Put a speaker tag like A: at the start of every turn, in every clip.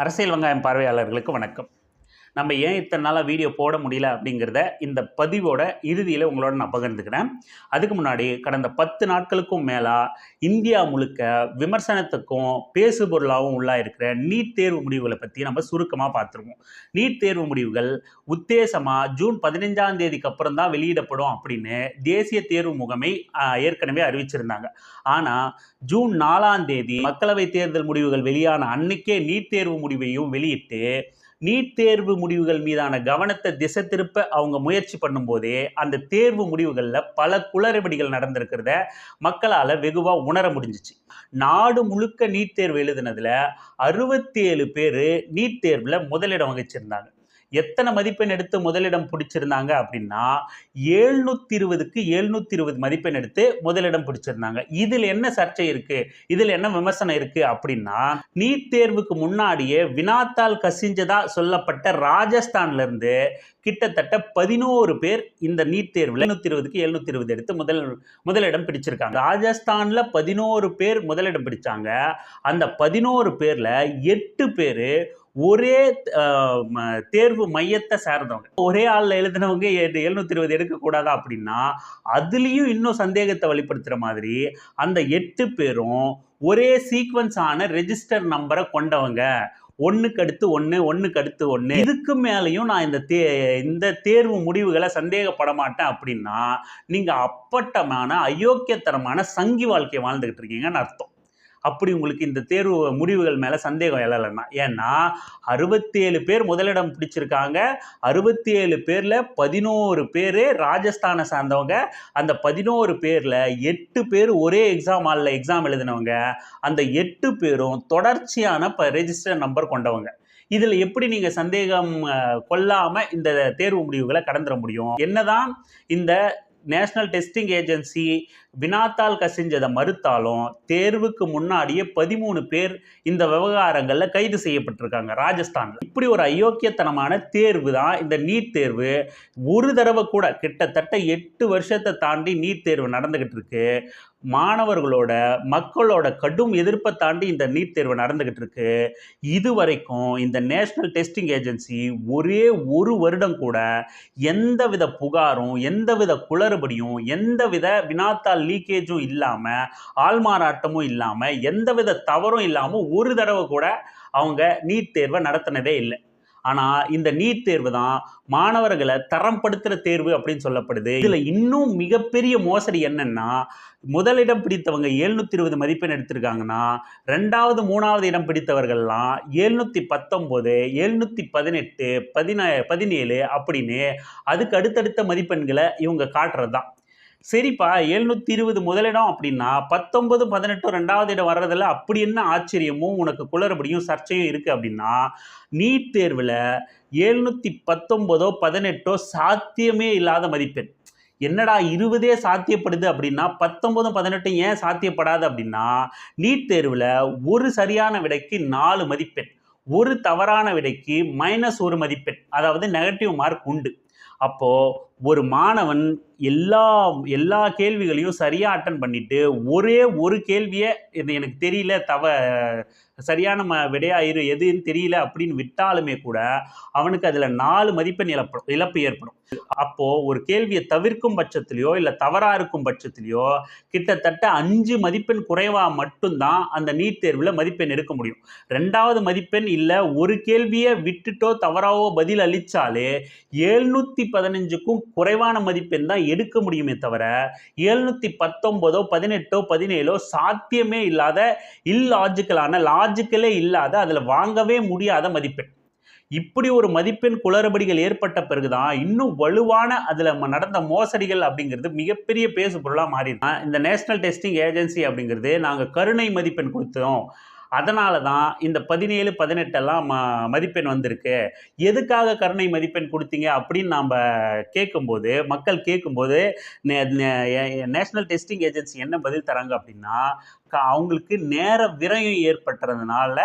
A: அரசியல் வெங்காயம் பார்வையாளர்களுக்கு வணக்கம். நம்ம ஏன் இத்தனை நாளாக வீடியோ போட முடியல அப்படிங்கிறத இந்த பதிவோட இறுதியில் உங்களோட நான் பகிர்ந்துக்கிறேன். அதுக்கு முன்னாடி கடந்த பத்து நாட்களுக்கும் மேலாக இந்தியா முழுக்க விமர்சனத்துக்கும் பேசுபொருளாகவும் உள்ளாக இருக்கிற நீட் தேர்வு முடிவுகளை பற்றி நம்ம சுருக்கமாக பார்த்துருவோம். நீட் தேர்வு முடிவுகள் உத்தேசமாக ஜூன் பதினஞ்சாம் தேதிக்கு அப்புறம் தான் வெளியிடப்படும் அப்படின்னு தேசிய தேர்வு முகமை ஏற்கனவே அறிவிச்சிருந்தாங்க. ஆனால் ஜூன் நாலாம் தேதி மக்களவை தேர்தல் முடிவுகள் வெளியான அன்னைக்கே நீட் தேர்வு முடிவையும் வெளியிட்டு நீட் தேர்வு முடிவுகள் மீதான கவனத்தை திசை திருப்ப அவங்க முயற்சி பண்ணும்போதே அந்த தேர்வு முடிவுகளில் பல குளறுபடிகள் நடந்திருக்கிறத மக்களால் வெகுவாக உணர முடிஞ்சிச்சு. நாடு முழுக்க நீட் தேர்வு எழுதுனதுல அறுபத்தி ஏழு பேர் நீட் தேர்வில் முதலிடம் வகிச்சிருந்தாங்க. எத்தனை மதிப்பெண் எடுத்து முதலிடம் பிடிச்சிருந்தாங்க அப்படின்னா ஏழ்நூத்தி இருபதுக்கு ஏழ்நூத்தி இருபது மதிப்பெண் எடுத்து முதலிடம் பிடிச்சிருந்தாங்க. இதில் என்ன சர்ச்சை இருக்கு? இதில் என்ன விமர்சனம் இருக்கு அப்படின்னா நீட் தேர்வுக்கு முன்னாடியே வினாத்தால் கசிஞ்சதா சொல்லப்பட்ட ராஜஸ்தான்ல இருந்து கிட்டத்தட்ட பதினோரு பேர் இந்த நீட் தேர்வில் எழுநூத்தி இருபதுக்கு எழுநூத்தி இருபது எடுத்து முதல் முதலிடம் பிடிச்சிருக்காங்க. ராஜஸ்தான்ல பதினோரு பேர் முதலிடம் பிடிச்சாங்க. அந்த பதினோரு பேர்ல எட்டு பேர் ஒரே ம- தேர்வு மையத்தை சார்ந்தவங்க. ஒரே ஆளில் எழுதினவங்க எழுநூத்தி இருபது எடுக்கக்கூடாதா அப்படின்னா அதுலேயும் இன்னும் சந்தேகத்தை வெளிப்படுத்துற மாதிரி அந்த எட்டு பேரும் ஒரே சீக்வன்ஸ் ஆன ரெஜிஸ்டர் நம்பரை கொண்டவங்க. ஒன்றுக்கு அடுத்து ஒன்று ஒன்றுக்கு அடுத்து ஒன்று இதுக்கு மேலேயும் நான் இந்த தே இந்த தேர்வு முடிவுகளை சந்தேகப்பட மாட்டேன் அப்படின்னா நீங்கள் அப்பட்டமான அயோக்கியத்தனமான சங்கி வாழ்க்கையை வாழ்ந்துக்கிட்டு இருக்கீங்கன்னு அர்த்தம். அப்படி உங்களுக்கு இந்த தேர்வு முடிவுகள் மேலே சந்தேகம் எழலைன்னா ஏன்னா அறுபத்தி ஏழு பேர் முதலிடம் பிடிச்சிருக்காங்க. அறுபத்தி ஏழு பேரில் பதினோரு பேர் ராஜஸ்தானை சார்ந்தவங்க. அந்த பதினோரு பேரில் எட்டு பேர் ஒரே எக்ஸாம் ஹாலில் எக்ஸாம் எழுதினவங்க. அந்த எட்டு பேரும் தொடர்ச்சியான இப்போ ரெஜிஸ்டர் நம்பர் கொண்டவங்க. இதில் எப்படி நீங்கள் சந்தேகம் கொள்ளாமல் இந்த தேர்வு முடிவுகளை கடந்துட முடியும்? என்னதான் இந்த நேஷ்னல் டெஸ்டிங் ஏஜென்சி வினாத்தால் கசிஞ்சதை மறுத்தாலும் தேர்வுக்கு முன்னாடியே பதிமூணு பேர் இந்த விவகாரங்களில் கைது செய்யப்பட்டிருக்காங்க ராஜஸ்தானில். இப்படி ஒரு அயோக்கியத்தனமான தேர்வு தான். இந்த நீட் தேர்வு ஒரு தடவை கூட கிட்டத்தட்ட எட்டு வருஷத்தை தாண்டி நீட் தேர்வு நடந்துகிட்டு இருக்கு. மாணவர்களோட மக்களோட கடும் எதிர்ப்பை தாண்டி இந்த நீட் தேர்வு நடந்துக்கிட்டு இருக்கு. இது வரைக்கும் இந்த நேஷ்னல் டெஸ்டிங் ஏஜென்சி ஒரே ஒரு வருடம் கூட எந்தவித புகாரும் எந்தவித குளறுபடியும் எந்தவித வினாத்தால் லீக்கேஜும் இல்லாமல் ஆள்மாறாட்டமும் இல்லாமல் எந்தவித தவறும் இல்லாமல் ஒரு தடவை கூட அவங்க நீட் தேர்வை நடத்தினதே இல்லை. ஆனால் இந்த நீட் தேர்வு தான் மாணவர்களை தரம்படுத்துகிற தேர்வு அப்படின்னு சொல்லப்படுது. இதில் இன்னும் மிகப்பெரிய மோசடி என்னன்னா முதலிடம் பிடித்தவங்க எழுநூற்றி இருபது மதிப்பெண் எடுத்திருக்காங்கன்னா ரெண்டாவது மூணாவது இடம் பிடித்தவர்கள்லாம் எழுநூற்றி பத்தொம்போது எழுநூற்றி பதினெட்டு பதினா பதினேழு அப்படின்னு அதுக்கு அடுத்தடுத்த மதிப்பெண்களை இவங்க காட்டுறது தான் சரிப்பா எழுநூற்றி இருபது முதலிடம் அப்படின்னா பத்தொன்பது பதினெட்டு ரெண்டாவது இடம் வர்றதில் அப்படி என்ன ஆச்சரியமும் உனக்கு குளறுபடியும் சர்ச்சையும் இருக்குது அப்படின்னா நீட் தேர்வில் எழுநூற்றி பத்தொம்போதோ பதினெட்டோ சாத்தியமே இல்லாத மதிப்பெண். என்னடா இருபதே சாத்தியப்படுது அப்படின்னா பத்தொம்பதும் பதினெட்டும் ஏன் சாத்தியப்படாது அப்படின்னா நீட் தேர்வில் ஒரு சரியான விடைக்கு நாலு மதிப்பெண். ஒரு தவறான விடைக்கு மைனஸ் ஒரு மதிப்பெண். அதாவது நெகட்டிவ் மார்க் உண்டு. அப்போது ஒரு மாணவன் எல்லா எல்லா கேள்விகளையும் சரியாக அட்டன் பண்ணிவிட்டு ஒரே ஒரு கேள்வியை இது எனக்கு தெரியல தவ சரியான ம விடையா இரு எதுன்னு தெரியல அப்படின்னு விட்டாலுமே கூட அவனுக்கு அதில் நாலு மதிப்பெண் இழப்படும் இழப்பு ஏற்படும். அப்போது ஒரு கேள்வியை தவிர்க்கும் பட்சத்திலையோ இல்லை தவறாக இருக்கும் பட்சத்திலையோ கிட்டத்தட்ட அஞ்சு மதிப்பெண் குறைவாக மட்டும்தான் அந்த நீட் தேர்வில் மதிப்பெண் எடுக்க முடியும். ரெண்டாவது மதிப்பெண் இல்லை ஒரு கேள்வியை விட்டுட்டோ தவறாவோ பதில் அளித்தாலே எழுநூற்றி பதினஞ்சுக்கும் குறைவான மதிப்பெண் தான் எடுக்க முடியுமே தவிர எழுநூற்றி பத்தொம்போதோ பதினெட்டோ பதினேழோ சாத்தியமே இல்லாத இல்லாஜிக்கலான லாஜிக்கலே இல்லாத அதில் வாங்கவே முடியாத மதிப்பெண். இப்படி ஒரு மதிப்பெண் குளறுபடிகள் ஏற்பட்ட பிறகுதான் இன்னும் வலுவான அதில் நடந்த மோசடிகள் அப்படிங்கிறது மிகப்பெரிய பேசு பொருளாக மாறிடுது இந்த நேஷனல் டெஸ்டிங் ஏஜென்சி அப்படிங்கிறது நாங்கள் கருணை மதிப்பெண் கொடுத்தோம். அதனால தான் இந்த பதினேழு பதினெட்டெல்லாம் ம மதிப்பெண் வந்திருக்கு. எதுக்காக கருணை மதிப்பெண் கொடுத்தீங்க அப்படின்னு நாம் கேட்கும்போது மக்கள் கேட்கும்போது நேஷ்னல் டெஸ்டிங் ஏஜென்சி என்ன பதில் தராங்க அப்படின்னா க- அவங்களுக்கு நேர விரயம் ஏற்பட்டுறதுனால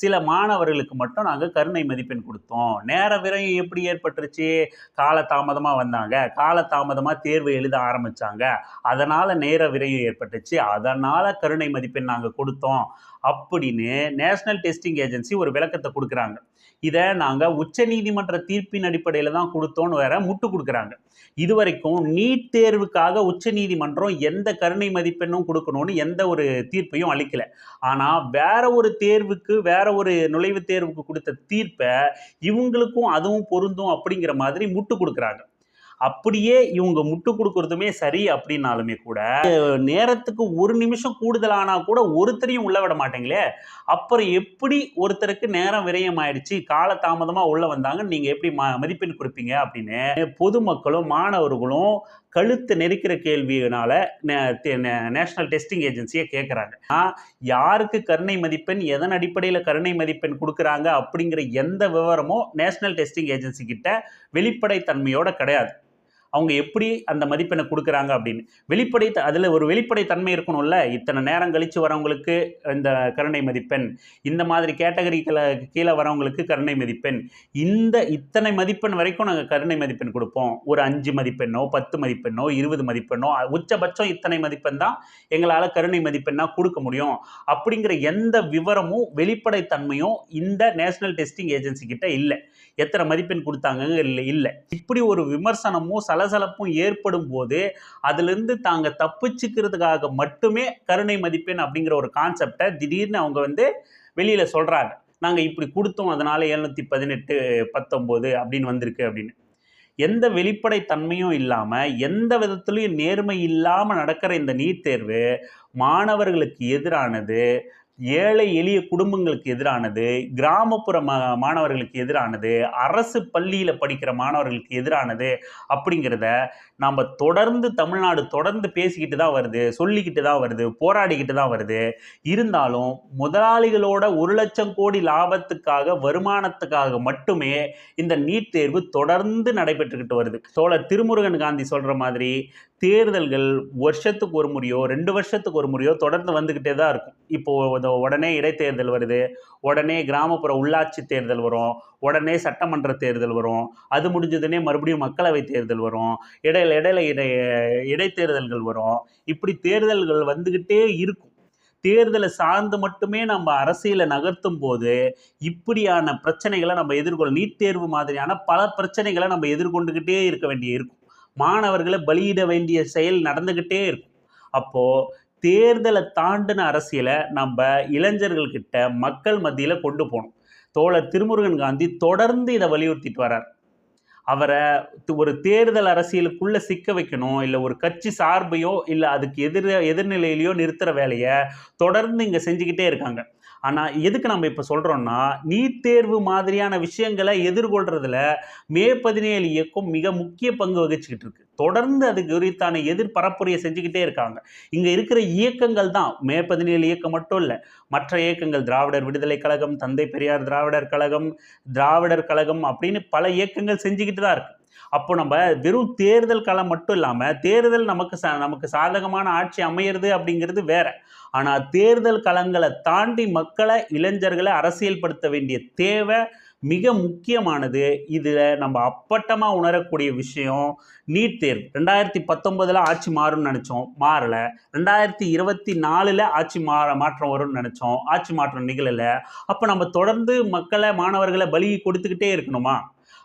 A: சில மாணவர்களுக்கு மட்டும் நாங்கள் கருணை மதிப்பெண் கொடுத்தோம். நேர விரயம் எப்படி ஏற்பட்டுருச்சு? காலதாமதமாக வந்தாங்க. காலதாமதமாக தேர்வு எழுத ஆரம்பித்தாங்க அதனால் நேர விரயம் ஏற்பட்டுச்சு. அதனால் கருணை மதிப்பெண் நாங்கள் கொடுத்தோம். அப்படின்னு நேஷ்னல் டெஸ்டிங் ஏஜென்சி ஒரு விளக்கத்தை கொடுக்குறாங்க. இதை நாங்கள் உச்சநீதிமன்ற தீர்ப்பின் அடிப்படையில் தான் கொடுத்தோன்னு வேற முட்டு கொடுக்குறாங்க. இதுவரைக்கும் நீட் தேர்வுக்காக உச்சநீதிமன்றம் எந்த கருணை மதிப்பெண்ணும் கொடுக்கணும்னு எந்த ஒரு தீர்ப்பையும் அளிக்கல. ஆனால் வேற ஒரு தேர்வுக்கு வேற ஒரு நுழைவுத் தேர்வுக்கு கொடுத்த தீர்ப்பை இவங்களுக்கும் அதுவும் பொருந்தும் அப்படிங்கிற மாதிரி முட்டு கொடுக்குறாங்க. அப்படியே இவங்க முட்டு கொடுக்கறதுமே சரி அப்படின்னாலுமே கூட நேரத்துக்கு ஒரு நிமிஷம் கூடுதலானா கூட ஒருத்தரையும் உள்ள விட மாட்டேங்களே? அப்புறம் எப்படி ஒருத்தருக்கு நேரம் விரயம் ஆயிடுச்சு காலதாமதமா உள்ள வந்தாங்க நீங்க எப்படி ம- மதிப்பெண் கொடுப்பீங்க அப்படின்னு பொதுமக்களும் மாணவர்களும் கழுத்து நெரிக்கிற கேள்வியினால நேஷனல் டெஸ்டிங் ஏஜென்சியை கேட்குறாங்க யாருக்கு கருணை மதிப்பெண் எதன் அடிப்படையில் கருணை மதிப்பெண் கொடுக்குறாங்க அப்படிங்கிற எந்த விவரமும் நேஷனல் டெஸ்டிங் ஏஜென்சி கிட்ட வெளிப்படைத்தன்மையோட கிடையாது. அவங்க எப்படி அந்த மதிப்பெண்ணை கொடுக்குறாங்க அப்படின்னு. வெளிப்படை அதில் ஒரு வெளிப்படை தன்மை இருக்கணும்ல. இத்தனை நேரம் கழித்து வரவங்களுக்கு இந்த கருணை மதிப்பெண். இந்த மாதிரி கேட்டகரிகளை கீழே வரவங்களுக்கு கருணை மதிப்பெண். இந்த இத்தனை மதிப்பெண் வரைக்கும் நாங்கள் கருணை மதிப்பெண் கொடுப்போம். ஒரு அஞ்சு மதிப்பெண்ணோ பத்து மதிப்பெண்ணோ இருபது மதிப்பெண்ணோ உச்சபட்சம் இத்தனை மதிப்பெண் தான் எங்களால் கருணை மதிப்பெண்ணாக கொடுக்க முடியும். அப்படிங்கிற எந்த விவரமும் வெளிப்படைத்தன்மையும் இந்த நேஷனல் டெஸ்டிங் ஏஜென்சி கிட்ட இல்லை. எத்தனை மதிப்பெண் கொடுத்தாங்க இல்லை. இல்லை இப்படி ஒரு விமர்சனமும் சல சலசலப்பும் ஏற்படும் போது அதிலிருந்து தாங்க தப்பிச்சுக்கிறதுக்காக மட்டுமே கருணை மதிப்பெண் அப்படிங்கிற ஒரு கான்செப்டை திடீர்னு அவங்க வந்து வெளியில் சொல்கிறாங்க நாங்கள் இப்படி கொடுத்தோம் அதனால் எழுநூற்றி பதினெட்டு பத்தொம்போது அப்படின்னு வந்திருக்கு அப்படின்னு. எந்த வெளிப்படை தன்மையும் இல்லாமல் எந்த விதத்துலையும் நேர்மை இல்லாமல் நடக்கிற இந்த நீட் தேர்வு மாணவர்களுக்கு எதிரானது ஏழை எளிய குடும்பங்களுக்கு எதிரானது கிராமப்புற மா மாணவர்களுக்கு எதிரானது அரசு பள்ளியில் படிக்கிற மாணவர்களுக்கு எதிரானது அப்படிங்கிறத நாம் தொடர்ந்து தமிழ்நாடு தொடர்ந்து பேசிக்கிட்டு தான் வருது சொல்லிக்கிட்டு தான் வருது போராடிக்கிட்டு தான் வருது. இருந்தாலும் முதலாளிகளோட ஒரு லட்சம் கோடி லாபத்துக்காக வருமானத்துக்காக மட்டுமே இந்த நீட் தேர்வு தொடர்ந்து நடைபெற்றுக்கிட்டு வருது. தோழர் திருமுருகன் காந்தி சொல்கிற மாதிரி தேர்தல்கள் வருஷத்துக்கு ஒரு முறையோ ரெண்டு வருஷத்துக்கு ஒரு முறையோ தொடர்ந்து வந்துக்கிட்டே தான் இருக்கும். இப்போது உடனே இடைத்தேர்தல் வருது உடனே கிராமப்புற உள்ளாட்சி தேர்தல் வரும் உடனே சட்டமன்ற தேர்தல் வரும் அது முடிஞ்சதுனே மறுபடியும் மக்களவை தேர்தல் வரும் இடையில இடையில இடை இடைத்தேர்தல்கள் வரும். இப்படி தேர்தல்கள் வந்துக்கிட்டே இருக்கும். தேர்தலை சார்ந்து மட்டுமே நம்ம அரசியலை நகர்த்தும் போது இப்படியான பிரச்சனைகளை நம்ம எதிர்கொள்ள நீட் தேர்வு மாதிரியான பல பிரச்சனைகளை நம்ம எதிர்கொண்டுக்கிட்டே இருக்க வேண்டிய இருக்கும் மாணவர்களை பலியிட வேண்டிய செயல் நடந்துக்கிட்டே இருக்கும். அப்போது தேர்தலை தாண்டின அரசியலை நம்ம இளைஞர்கள்கிட்ட மக்கள் மத்தியில் கொண்டு போகணும். தோழர் திருமுருகன் காந்தி தொடர்ந்து இதை வலியுறுத்திட்டு வரார் அவரை ஒரு தேர்தல் அரசியலுக்குள்ளே சிக்க வைக்கணும் இல்லை ஒரு கட்சி சார்பையோ இல்லை அதுக்கு எதிர எதிர்நிலையிலையோ நிறுத்துகிற வேலையை தொடர்ந்து இங்கே செஞ்சுக்கிட்டே இருக்காங்க. ஆனால் எதுக்கு நம்ம இப்போ சொல்கிறோம்னா நீட் தேர்வு மாதிரியான விஷயங்களை எதிர்கொள்கிறதுல மே பதினேழு இயக்கம் மிக முக்கிய பங்கு வகிச்சுக்கிட்டு இருக்கு. தொடர்ந்து அதுக்கு குறித்தான எதிர்பரப்புரையை செஞ்சுக்கிட்டே இருக்காங்க. இங்கே இருக்கிற இயக்கங்கள் தான். மே பதினேழு இயக்கம் மட்டும் இல்லை மற்ற இயக்கங்கள் திராவிடர் விடுதலை கழகம் தந்தை பெரியார் திராவிடர் கழகம் திராவிடர் கழகம் அப்படின்னு பல இயக்கங்கள் செஞ்சுக்கிட்டு தான் இருக்குது அப்போ நம்ம வெறும் தேர்தல் காலம் மட்டும் இல்லாமல் தேர்தல் நமக்கு சா நமக்கு சாதகமான ஆட்சி அமையிறது அப்படிங்கிறது வேற. ஆனால் தேர்தல் களங்களை தாண்டி மக்களை இளைஞர்களை அரசியல்படுத்த வேண்டிய தேவை மிக முக்கியமானது. இதில் நம்ம அப்பட்டமாக உணரக்கூடிய விஷயம் நீட் தேர்வு. ரெண்டாயிரத்தி பத்தொன்பதில் ஆட்சி மாறும்னு நினச்சோம் மாறலை. ரெண்டாயிரத்தி இருபத்தி நாலில் ஆட்சி மாற மாற்றம் வரும்னு நினச்சோம் ஆட்சி மாற்றம் நிகழலை. அப்போ நம்ம தொடர்ந்து மக்களை மாணவர்களை பலி கொடுத்துக்கிட்டே இருக்கணுமா?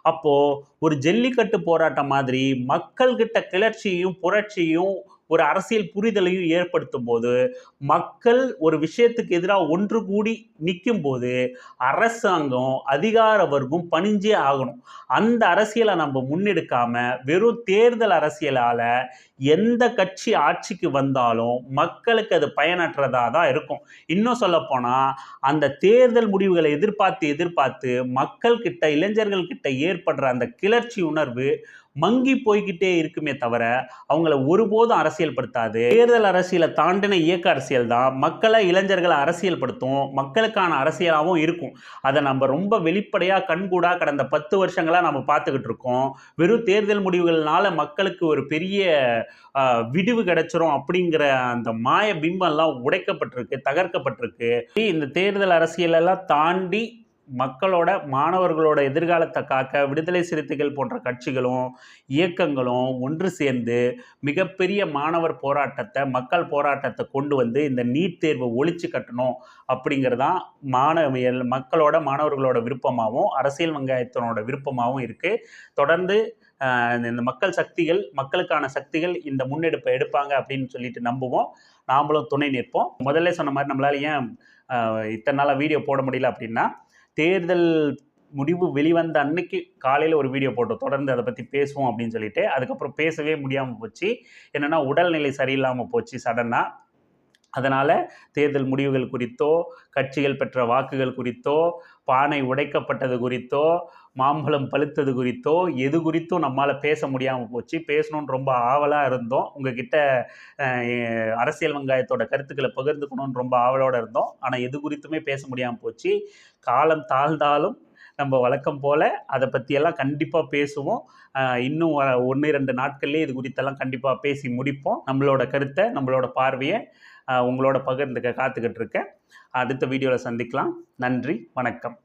A: அப்போது ஒரு ஜல்லிக்கட்டு போராட்டம் மாதிரி மக்கள்கிட்ட கிளர்ச்சியும் புரட்சியும் ஒரு அரசியல் புரிதலையும் ஏற்படுத்தும் போது மக்கள் ஒரு விஷயத்துக்கு எதிராக ஒன்று கூடி நிற்கும் போது அரசாங்கம் அதிகார வர்க்கம் பணிஞ்சே ஆகணும். அந்த அரசியலை நம்ம முன்னெடுக்காம வெறும் தேர்தல் அரசியலால் எந்த கட்சி ஆட்சிக்கு வந்தாலும் மக்களுக்கு அது பயனற்றதாக தான் இருக்கும். இன்னும் சொல்லப்போனால் அந்த தேர்தல் முடிவுகளை எதிர்பார்த்து எதிர்பார்த்து மக்கள்கிட்ட இளைஞர்கள்கிட்ட ஏற்படுற அந்த கிளர்ச்சி உணர்வு மங்கி போய்கிட்டே இருக்குமே தவிர அவங்கள ஒருபோதும் அரசியல்படுத்தாது தேர்தல் அரசியலை தாண்டின இயக்க அரசியல் தான். மக்களை இளைஞர்களை அரசியல்படுத்தும். மக்களுக்கான அரசியலாகவும் இருக்கும். அதை நம்ம ரொம்ப வெளிப்படையாக கண்கூடாக கடந்த பத்து வருஷங்களாக நம்ம பார்த்துக்கிட்டு இருக்கோம். வெறும் தேர்தல் முடிவுகள்னால மக்களுக்கு ஒரு பெரிய விடிவு கிடைச்சிரும் அப்படிங்கிற அந்த மாய பிம்பம்லாம் உடைக்கப்பட்டிருக்கு தகர்க்கப்பட்டிருக்கு. இந்த தேர்தல் அரசியலெல்லாம் தாண்டி மக்களோட மாணவர்களோட எதிர்காலத்தை காக்க விடுதலை சிறுத்தைகள் போன்ற கட்சிகளும் இயக்கங்களும் ஒன்று சேர்ந்து மிகப்பெரிய மாணவர் போராட்டத்தை மக்கள் போராட்டத்தை கொண்டு வந்து இந்த நீட் தேர்வை ஒழிச்சு கட்டணும் அப்படிங்கிறதான் மாணவியல் மக்களோட மாணவர்களோட விருப்பமாகவும் அரசியல் வெங்காயத்தினோட விருப்பமாகவும் இருக்குது தொடர்ந்து இந்த மக்கள் சக்திகள் மக்களுக்கான சக்திகள் இந்த முன்னெடுப்பை எடுப்பாங்க அப்படின்னு சொல்லிட்டு நம்புவோம். நாமளும் துணை நிற்போம். முதல்ல சொன்ன மாதிரி நம்மளால ஏன் இத்தனை நாளாக வீடியோ போட முடியல அப்படின்னா தேர்தல் முடிவு வெளிவந்த அன்னைக்கு காலையில் ஒரு வீடியோ போட்டோம். தொடர்ந்து அதை பற்றி பேசுவோம் அப்படின்னு சொல்லிட்டு. அதுக்கப்புறம் பேசவே முடியாமல் போச்சு. என்னென்னா உடல்நிலை சரியில்லாமல் போச்சு சடனாக அதனால் தேர்தல் முடிவுகள் குறித்தோ கட்சிகள் பெற்ற வாக்குகள் குறித்தோ பானை உடைக்கப்பட்டது குறித்தோ மாம்பழம் பழுத்தது குறித்தோ எது குறித்தும் நம்மால் பேச முடியாமல் போச்சு. பேசணும்னு ரொம்ப ஆவலாக இருந்தோம். உங்ககிட்ட அரசியல் வெங்காயத்தோட கருத்துக்களை பகிர்ந்துக்கணும்னு ரொம்ப ஆவலோடு இருந்தோம். ஆனால் எது குறித்துமே பேச முடியாமல் போச்சு. காலம் தாழ்ந்தாலும் நம்ம வழக்கம் போல் அதை பற்றியெல்லாம் கண்டிப்பாக பேசுவோம். இன்னும் ஒன்று ரெண்டு நாட்கள்லேயே இது குறித்தெல்லாம் கண்டிப்பாக பேசி முடிப்போம். நம்மளோட கருத்தை நம்மளோட பார்வையை உங்களோட பகிர்ந்துக்க காத்துக்கிட்டு இருக்கேன். அடுத்த வீடியோவில் சந்திக்கலாம். நன்றி வணக்கம்.